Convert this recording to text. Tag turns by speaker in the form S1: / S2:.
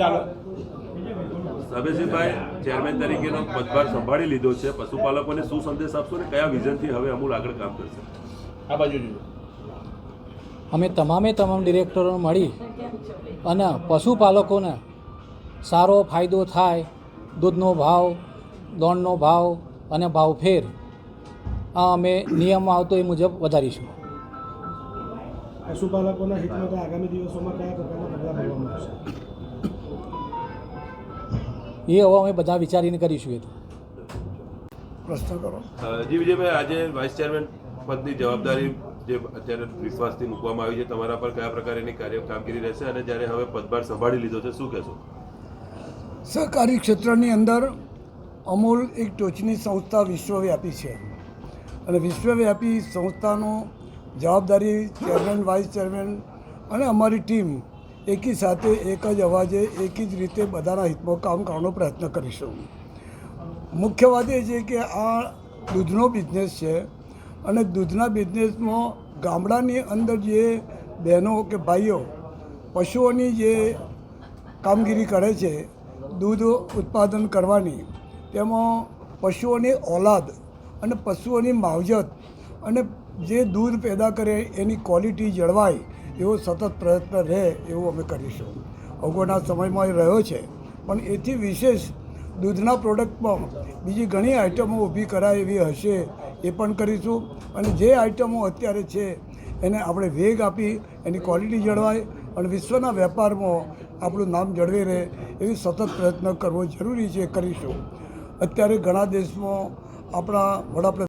S1: ચાલો.
S2: સભેશભાઈ ચેરમેન તરીકેનો પદભાર સંભાળી લીધો છે. પશુપાલકોને શું સંદેશ આપશો ને કયા વિઝનથી હવે અમૂલ આગળ કામ કરશે?
S1: આ બાજુ
S3: અમે તમામે તમામ ડિરેક્ટરો મળી અને પશુપાલકોને સારો ફાયદો થાય દૂધનો ભાવ દોણનો ભાવ અને ભાવફેર આ અમે નિયમ આવતો એ મુજબ વધારીશું.
S4: પશુપાલકોના હિતમાં આગામી દિવસોમાં કયા પ્રકારના પગલાં ભરવામાં આવશે?
S3: એ હવે અમે બધા વિચારીને કરીશું એ તો.
S4: પ્રશ્ન કરો.
S2: જી વિજયભાઈ આજે વાઇસ ચેરમેન પદની જવાબદારી જે અત્યારે વિશ્વાસથી મૂકવામાં આવી છે તમારા પર કયા પ્રકારની કાર્ય કામગીરી રહેશે અને જ્યારે હવે પદભાર સંભાળી લીધો છે શું કહેશો?
S5: સહકારી ક્ષેત્રની અંદર અમૂલ એક ટોચની સંસ્થા વિશ્વવ્યાપી છે. અને વિશ્વવ્યાપી સંસ્થાનો જવાબદારી ચેરમેન વાઇસ ચેરમેન અને અમારી ટીમ એકી સાથે એક જ અવાજે એકી જ રીતે બધાના હિતમાં કામ કરવાનો પ્રયત્ન કરીશું. મુખ્ય વાત એ છે કે આ દૂધનો બિઝનેસ છે અને દૂધના બિઝનેસમાં ગામડાની અંદર જે બહેનો કે ભાઈઓ, પશુઓની જે કામગીરી કરે છે, દૂધ ઉત્પાદન કરવાની, તેમાં પશુઓની ઓલાદ અને પશુઓની માવજત અને જે દૂધ પેદા કરે એની ક્વોલિટી જળવાય એવો સતત પ્રયત્ન રહે એવું અમે કરીશું. અગાઉના સમયમાં એ રહ્યો છે. પણ એથી વિશેષ દૂધના પ્રોડક્ટમાં બીજી ઘણી આઇટમો ઊભી કરાય એવી હશે એ પણ કરીશું. અને જે આઇટમો અત્યારે છે, એને આપણે વેગ આપી, એની ક્વોલિટી જળવાય અને વિશ્વના વેપારમાં આપણું નામ જળવી રહે એવી સતત પ્રયત્ન કરવો જરૂરી છે કરીશું. અત્યારે ઘણા દેશમાં આપણા વડાપ્રધાન